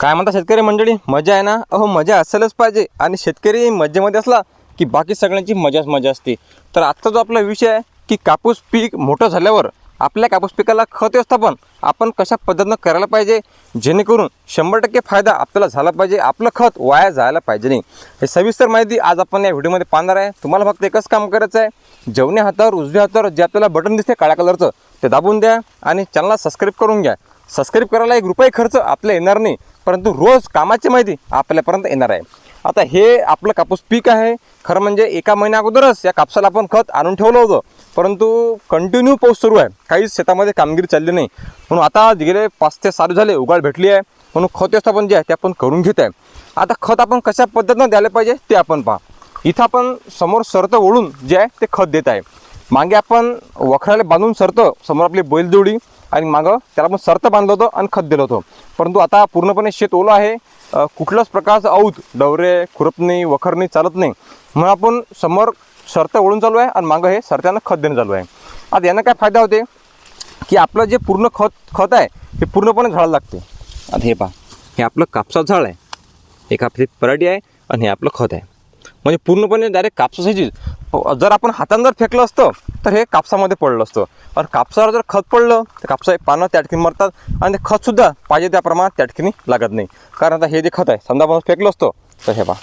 काय म्हणता शेतकरी मंडळी? मजा आहे ना? अहो मजा असेलच पाहिजे. आणि शेतकरी मजेमध्ये असला की बाकी सगळ्यांची मजाच मजा असते. तर आजचा जो आपला विषय आहे की कापूस पीक मोठं झाल्यावर आपल्या कापूस पिकाला खत व्यवस्थापन आपण कशा पद्धतीनं करायला पाहिजे? जेणेकरून शंभर टक्के फायदा आपल्याला झाला पाहिजे. आपलं खत वाया जायला पाहिजे नाही. हे सविस्तर माहिती आज आपण या व्हिडिओमध्ये पाहणार आहे. तुम्हाला फक्त एकच काम करायचं आहे. जेवण्या हातावर उजव्या हातावर जे आपल्याला बटन दिसते काळ्या कलरचं ते दाबून द्या आणि चॅनलला सबस्क्राईब करून घ्या. सबस्क्राईब करायला एक रुपये खर्च आपल्या येणार नाही परंतु रोज कामाची माहिती आपल्यापर्यंत येणार आहे. आता हे आपलं कापूस पीक आहे. खरं म्हणजे एका महिन्या अगोदरच या कापसाला आपण खत आणून ठेवलं होतं. परंतु कंटिन्यू पाऊस सुरू आहे. काहीच शेतामध्ये कामगिरी चालली नाही. म्हणून आता गेले पाच ते सात झाले उगाळ भेटली आहे. म्हणून खत व्यवस्थापन जे आहे ते आपण करून घेत आहे. आता खत आपण कशा पद्धतीनं द्यायला पाहिजे ते आपण पहा. इथं आपण समोर सरतं ओढून जे आहे ते खत देत आहे. मागे आपण वखराला बांधून सरतं समोर आपली बैलजोडी आणि मागं त्याला आपण सर्त बांधलं होतं आणि खत दिलं होतं. परंतु आता पूर्णपणे शेत ओलं आहे. कुठल्याच प्रकारचं औत डवरे खुरपणी वखरणी चालत नाही. म्हणून आपण समोर सरतं ओळून चालू आहे आणि मागं हे सरत्यानं खत देणं चालू आहे. आता यानं काय फायदा होते? की आपलं जे पूर्ण खत खत आहे हे पूर्णपणे झाडाला लागते. आता हे पहा हे आपलं कापसाचं झाड आहे. एक आपली पराठी आहे आणि हे आपलं खत आहे. म्हणजे पूर्णपणे डायरेक्ट कापसाची जर आपण हातानं जर फेकलं असतं तर हे कापसामध्ये पडलं असतं. आणि कापसावर जर खत पडलं तर कापसा पानं त्या ठिकाणी मरतात आणि ते खतसुद्धा पाहिजे त्या प्रमाणात त्या ठिकाणी लागत नाही. कारण आता हे जे खत आहे समजा आपण फेकलं असतं तर हे बा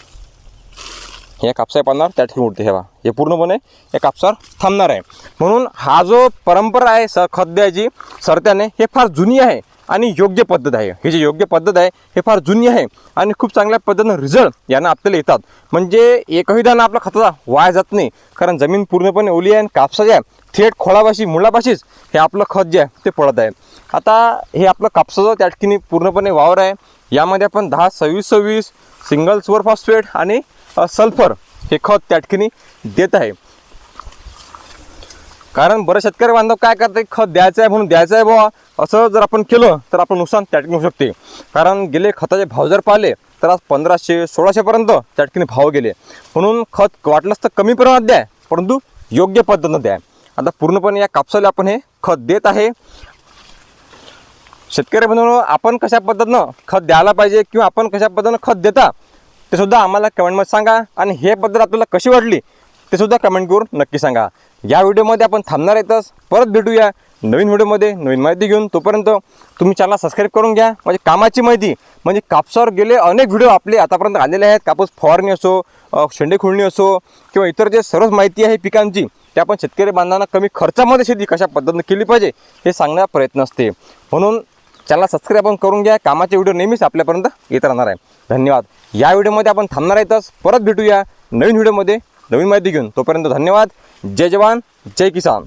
हे कापसा पानावर त्या ठिकाणी उडते हे बा हे पूर्णपणे या कापसावर थांबणार आहे. म्हणून हा जो परंपरा आहे स खत द्यायची सरत्याने हे फार जुनी आहे. आणि योग्य पद्धत आहे. हे जे योग्य पद्धत आहे हे फार जुनी आहे आणि खूप चांगल्या पद्धतीनं रिझल्ट यांना आपल्याला येतात. म्हणजे एकही दाणा आपला खताचा वाया जात नाही. कारण जमीन पूर्णपणे ओली आहे आणि कापसाच्या थेट खोळापाशी मुळापाशीच हे आपलं खत जे आहे ते पडत आहे. आता हे आपलं कापसाचं त्या ठिकाणी पूर्णपणे वावर आहे. यामध्ये आपण दहा सव्वीस सव्वीस सिंगल सुपर फॉस्फेट आणि सल्फर हे खत त्या ठिकाणी देत आहे. कारण बरं शेतकरी बांधव काय करते खत द्यायचं आहे म्हणून द्यायचं आहे बुवा. असं जर आपण केलं तर आपण नुकसान त्या ठिकाणी होऊ शकते. कारण गेले खताचे भाव जर पाहिले तर आज पंधराशे सोळाशेपर्यंत त्या ठिकाणी भाव गेले. म्हणून खत वाटलंच तर कमी प्रमाणात द्या परंतु योग्य पद्धतीनं द्या. आता पूर्णपणे या कापसाला आपण हे खत देत आहे. शेतकरी बंधूंनो आपण कशा पद्धतीनं खत द्यायला पाहिजे किंवा आपण कशा पद्धतीनं खत देता ते सुद्धा आम्हाला कमेंटमध्ये सांगा. आणि हे पद्धत आपल्याला कशी वाटली ते सुद्धा कमेंट करून नक्की सांगा. या व्हिडिओमध्ये आपण थांबणार येतच परत भेटूया. नवीन व्हिडिओमध्ये नवीन माहिती घेऊन तोपर्यंत तुम्ही चॅनल सबस्क्राईब करून घ्या. म्हणजे कामाची माहिती म्हणजे कापसावर गेले अनेक व्हिडिओ आपले आतापर्यंत आलेले आहेत. कापूस फवारणी असो शेंडे खुळणी असो किंवा इतर जे सर्वच माहिती आहे पिकांची ते आपण शेतकरी बांधवांना कमी खर्चामध्ये शेती कशा पद्धतीने केली पाहिजे हे सांगण्याचा प्रयत्न असते. म्हणून चॅनल सबस्क्राईब आपण करून घ्या. कामाचे व्हिडिओ नेहमीच आपल्यापर्यंत येत राहणार आहे. धन्यवाद. या व्हिडिओमध्ये आपण थांबणार आहेतच परत भेटूया. नवीन व्हिडिओमध्ये नवीन माहिती घेऊन तोपर्यंत धन्यवाद. जय जवान जय किसान.